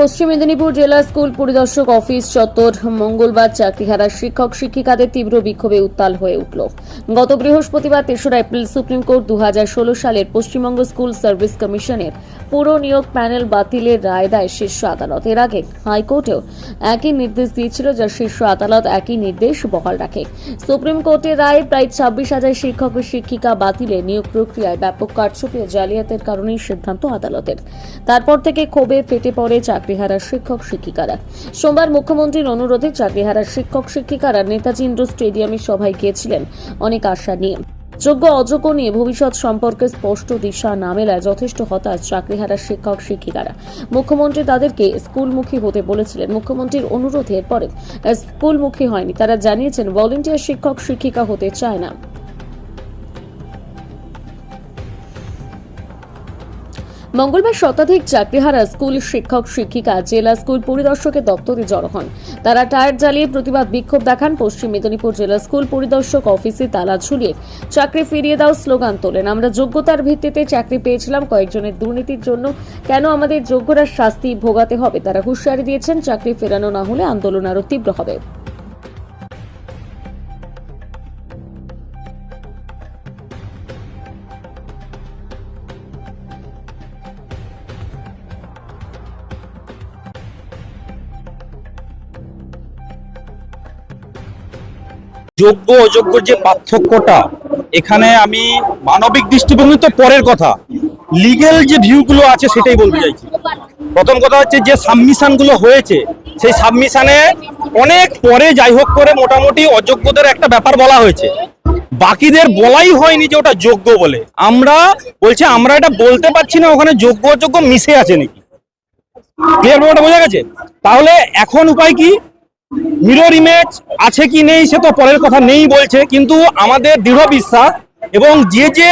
পশ্চিম মেদিনীপুর জেলা স্কুল পরিদর্শক অফিস চত্বর মঙ্গলবার চাকরিহারা শিক্ষক শিক্ষিকাদের তীব্র বিক্ষোভে উত্তাল হয়ে উঠল। গত বৃহস্পতিবার তেসরা এপ্রিল সুপ্রিম কোর্ট দু সালের পশ্চিমবঙ্গ স্কুল সার্ভিস কমিশনের পুরো নিয়োগ প্যানেল বাতিলের রায় দেয় শীর্ষ আদালত। এর আগে হাইকোর্টেও একই নির্দেশ দিয়েছিল যা শীর্ষ আদালত একই নির্দেশ বহাল রাখে। সুপ্রিম কোর্টের রায়ে প্রায় ছাব্বিশ হাজার শিক্ষক ও শিক্ষিকা বাতিলে নিয়োগ প্রক্রিয়ায় ব্যাপক কারচুপি জালিয়াতের কারণেই সিদ্ধান্ত আদালতের। তারপর থেকে ক্ষোভে ফেটে পড়ে চাকরিহারা শিক্ষক শিক্ষিকারা। সোমবার মুখ্যমন্ত্রীর অনুরোধে চাকরিহারা শিক্ষক শিক্ষিকারা নেতাজি ইন্ডোর স্টেডিয়ামে সভায় গিয়েছিলেন। অনেক আশা নিয়ে। যোগ্য অযোগ্য নিয়ে ভবিষ্যৎ সম্পর্কে স্পষ্ট দিশা না মেলায় যথেষ্ট হতাশ চাকরিহারা শিক্ষক শিক্ষিকারা। মুখ্যমন্ত্রী তাদেরকে স্কুলমুখী হতে বলেছিলেন। মুখ্যমন্ত্রীর অনুরোধে পরে, স্কুলমুখী হয়নি। তারা জানিয়েছেন, ভলেন্টিয়ার শিক্ষক শিক্ষিকা হতে চায় না। মঙ্গলবার শতাধিক চাকরিহারা স্কুল শিক্ষক, শিক্ষিকা, জেলা স্কুল পরিদর্শকের দপ্তরে জড়ো হন। তারা টায়ার জ্বালিয়ে প্রতিবাদ বিক্ষোভ দেখান পশ্চিম মেদিনীপুর জেলা স্কুল পরিদর্শক অফিসে তালা ঝুলিয়ে চাকরি ফিরিয়ে দাও স্লোগান তোলেন। আমরা যোগ্যতার ভিত্তিতে চাকরি পেয়েছিলাম, কয়েকজনের দুর্নীতির জন্য। কেন আমাদের যোগ্যরা শাস্তি ভোগাতে হবে? তারা হুঁশিয়ারি দিয়েছেন, চাকরি ফেরানো না হলে আন্দোলন আরও তীব্র হবে। যোগ্য অযোগ্য যে পার্থক্যটা, এখানে আমি মানবিক দৃষ্টিভঙ্গি তো পরের কথা। লিগেল যে ভিউগুলো আছে সেটাই বলতে চাইছি। প্রথম কথা হচ্ছে যে সাবমিশনগুলো হয়েছে, সেই সাবমিশনে অনেক পরে যাই হোক করে মোটামুটি অযোগ্যদের একটা ব্যাপার বলা হয়েছে। বাকিদের বলাই হয়নি যে ওটা যোগ্য বলে। আমরা বলছে, আমরা এটা বলতে পারছি না, ওখানে যোগ্য অযোগ্য মিশে আছে নাকি? ক্লিয়ার ব্যাপারটা বোঝা গেছে? তাহলে এখন উপায় কি? মিরর ইমেজ আছে কি নেই সে তো পরের কথা নেই বলছে, কিন্তু আমাদের দৃঢ় বিশ্বাস এবং যে যে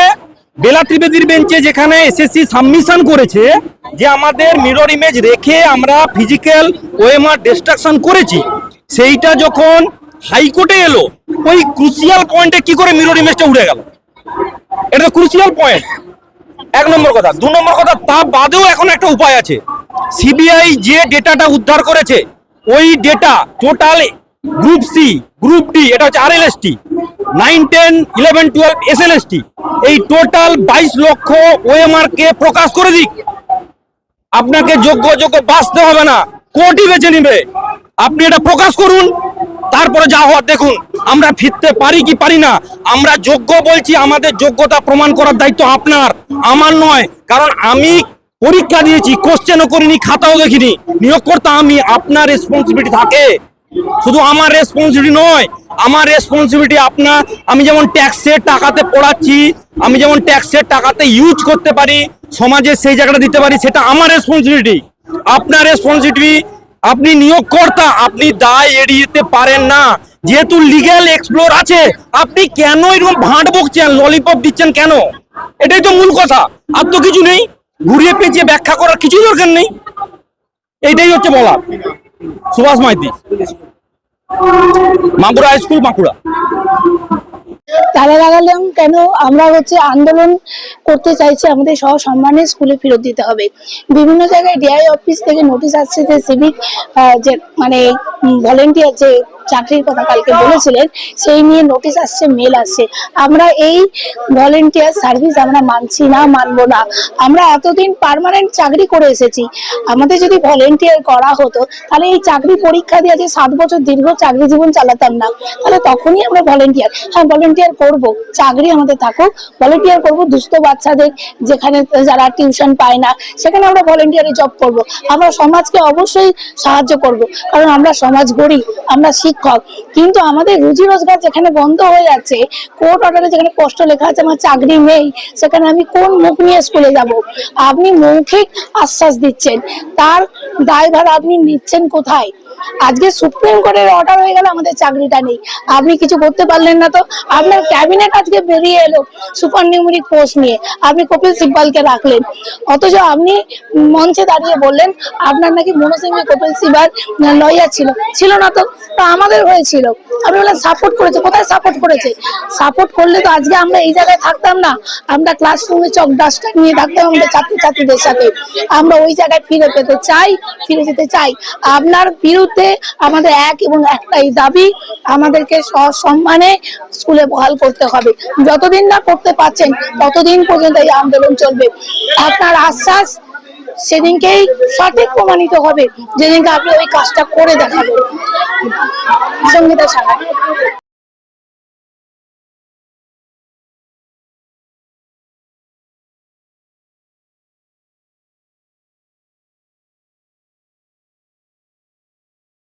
বেলা ত্রিবেদীর বেঞ্চে যেখানে এসএসসি সাবমিশন করেছে, যে আমাদের মিরর ইমেজ রেখে আমরা ফিজিক্যাল ওএমআর ডিস্ট্রাকশন করেছি, সেইটা যখন হাইকোর্টে এলো, ওই ক্রুশিয়াল পয়েন্টে কি করে মিরর ইমেজটা উড়ে গেল? এটা তো ক্রুশিয়াল পয়েন্ট এক নম্বর কথা। দু নম্বর কথা, তা বাদেও এখন একটা উপায় আছে। সিবিআই যে ডেটাটা উদ্ধার করেছে ওই data total group C group D এটা হচ্ছে আর L S T nine ten eleven twelve S L S T এই টোটাল বাইশ লক্ষ ওএমআর কে প্রকাশ করে দিক। আপনাকে যোগ্য যোগ্য বাঁচতে হবে না, কোটি বেছে নিবে। আপনি এটা প্রকাশ করুন, তারপরে যা হওয়ার দেখুন, আমরা ফিরতে পারি কি পারি না, আমরা যোগ্য বলছি, আমাদের যোগ্যতা প্রমাণ করার দায়িত্ব আপনার, আমার নয়, কারণ আমি পরীক্ষা দিয়েছি কোশ্চেনও করিনি, খাতাও দেখিনি। নিয়োগকর্তা, আমি আপনার রেসপন্সিবিলিটি থাকে। শুধু আমার রেসপন্সিবিলিটি নয়, আমার রেসপন্সিবিলিটি আপনার, আমি যেমন ট্যাক্সের টাকাতে পড়াচ্ছি, আমি যেমন ট্যাক্সের টাকাতে ইউজ করতে পারি, সমাজে সেই জায়গাটা দিতে পারি, সেটা আমার রেসপন্সিবিলিটি আপনার রেসপন্সিবিলিটি আপনি নিয়োগকর্তা, আপনি দায় এড়িয়ে যেতে পারেন না। যেহেতু লিগ্যাল এক্সপ্লোর আছে, আপনি কেন এরকম ভাঁট বকছেন ললিপপ দিচ্ছেন কেন? এটাই তো মূল কথা, আর তো কিছু নেই। ঘুরিয়ে পেঁচিয়ে ব্যাখ্যা করার কিছুই দরকার নেই। এইটাই হচ্ছে বলা সুভাষ মাইতি। মাগুরা স্কুল বাঁকুড়া তালা লাগালাম কেন? আমরা হচ্ছে আন্দোলন করতে চাইছি, আমাদের সহ সম্মানে স্কুলে ফেরত দিতে হবে। বিভিন্ন জায়গায় ডিআই অফিস থেকে নোটিশ আসছে যে সিভিক যে মানে ভলেন্টিয়ার যে চাকরির কথা কালকে বলেছিলেন, সেই নিয়ে নোটিশ আসছে মেল আসছে। আমরা এই ভলেন্টিয়ার সার্ভিস আমরা মানছি না, মানবো না। আমরা এতদিন পার্মানেন্ট চাকরি করে এসেছি। আমাদের যদি ভলেন্টিয়ার করা হতো, তাহলে এই চাকরি পরীক্ষা দিয়ে যে সাত বছর দীর্ঘ চাকরি জীবন চালাতাম না। তাহলে তখনই আমরা ভলেন্টিয়ার হ্যাঁ ভলেন্টিয়ার করব, চাকরি আমাদের থাকুক। ভলেন্টিয়ার করব দুস্থ বাচ্চাদের, যেখানে যারা টিউশন পায় না, সেখানে আমরা ভলেন্টিয়ারে জব করব। আমরা সমাজকে অবশ্যই সাহায্য করব, কারণ আমরা সমাজ গড়ি আমরা শিক্ষক। কিন্তু আমাদের রুজি রোজগার যেখানে বন্ধ হয়ে যাচ্ছে কোর্ট অর্ডারে যেখানে কষ্ট লেখা আছে, আমার চাকরি নেই, সেখানে আমি কোন মুখ নিয়ে স্কুলে যাব? আপনি মৌখিক আশ্বাস দিচ্ছেন। তার দায়ভার আপনি নিচ্ছেন কোথায়? আজকে সুপ্রিম কোর্টের অর্ডার হয়ে গেল, আমাদের চাকরিটা নেই। আপনি কিছু করতে পারলেন না তো? আপনার ক্যাবিনেট আজকে বেরিয়ে এলো সুপার নিউমেরিক পোস্ট নিয়ে। আপনি কপিল সিব্বালকে রাখলেন। অথচ আপনি মঞ্চে দাঁড়িয়ে বললেন, আপনার নাকি মনোসিংহে কপিল সিবাল লয়ার ছিল। ছিল না তো? আমাদের হয়েছিল। আপনি বললেন সাপোর্ট করেছে। কোথায় সাপোর্ট করেছে? সাপোর্ট করলে তো আজকে আমরা এই জায়গায় থাকতাম না। আমরা ক্লাসরুমে চক ডাস্টার নিয়ে থাকতাম আমাদের ছাত্র ছাত্রীদের সাথে। আমরা ওই জায়গায় ফিরে পেতে চাই, ফিরে যেতে চাই। আপনার বিরুদ্ধে আমাদের এক এবং একটাই দাবি, আমাদেরকে সসম্মানে স্কুলে বহাল করতে হবে। যতদিন না করতে পারছেন, ততদিন পর্যন্ত এই আন্দোলন চলবে। আপনার আশ্বাস সেদিনকেই সঠিক প্রমাণিত হবে। যেদিনকে আপনি ওই কাজটা করে দেখাবেন। সঙ্গীতা সাহা।